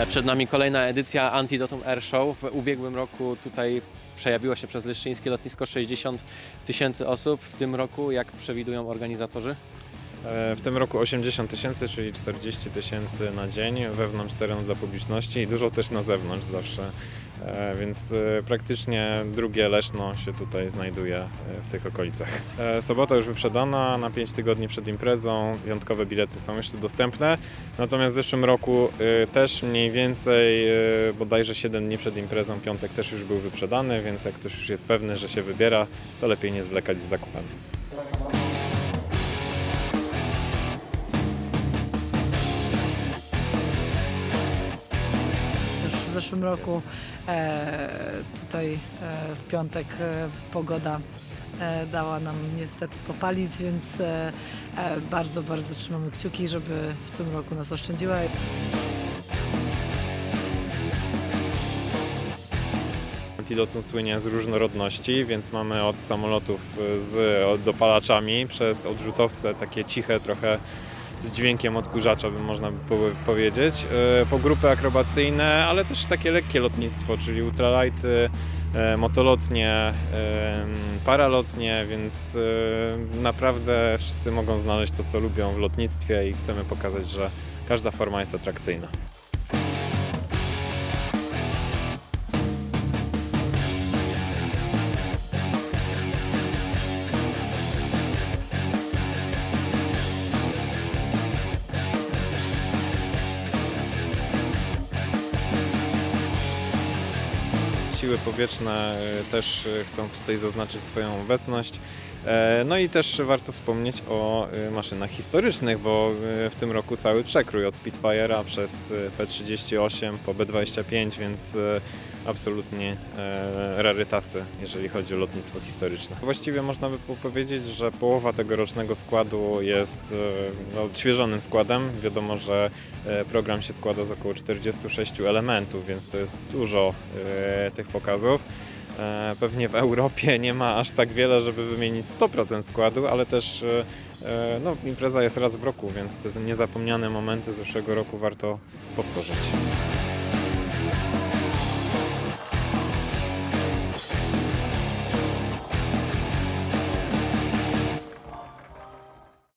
E, Przed nami kolejna edycja Antidotum Air Show. W ubiegłym roku tutaj przejawiło się przez Leszczyńskie lotnisko 60 tysięcy osób. W tym roku, jak przewidują organizatorzy? E, W tym roku 80 tysięcy, czyli 40 tysięcy na dzień wewnątrz terenu dla publiczności i dużo też na zewnątrz zawsze. E, Więc e, praktycznie drugie Leszno się tutaj znajduje e, w tych okolicach. Sobota już wyprzedana, na 5 tygodni przed imprezą, wyjątkowe bilety są jeszcze dostępne. Natomiast w zeszłym roku też mniej więcej, bodajże 7 dni przed imprezą, piątek też już był wyprzedany, więc jak ktoś już jest pewny, że się wybiera, to lepiej nie zwlekać z zakupem. Zeszłym roku e, tutaj e, w piątek e, pogoda dała nam niestety popalić, więc bardzo, bardzo trzymamy kciuki, żeby w tym roku nas oszczędziła. Antidotum słynie z różnorodności, więc mamy od samolotów z dopalaczami przez odrzutowce takie ciche trochę z dźwiękiem odkurzacza, by można by po- powiedzieć, e, po grupy akrobacyjne, ale też takie lekkie lotnictwo, czyli ultralighty, e, motolotnie, e, paralotnie, więc naprawdę wszyscy mogą znaleźć to, co lubią w lotnictwie i chcemy pokazać, że każda forma jest atrakcyjna. Siły powietrzne e, też e, chcą tutaj zaznaczyć swoją obecność. E, No i też warto wspomnieć o e, maszynach historycznych, bo e, w tym roku cały przekrój od Spitfire'a przez e, P-38 po B-25, więc absolutnie e, rarytasy, jeżeli chodzi o lotnictwo historyczne. Właściwie można by po- powiedzieć, że połowa tegorocznego składu jest no, odświeżonym składem. Wiadomo, że e, program się składa z około 46 elementów, więc to jest dużo tych pokazów. E, Pewnie w Europie nie ma aż tak wiele, żeby wymienić 100% składu, ale też e, e, no, impreza jest raz w roku, więc te niezapomniane momenty z zeszłego roku warto powtórzyć.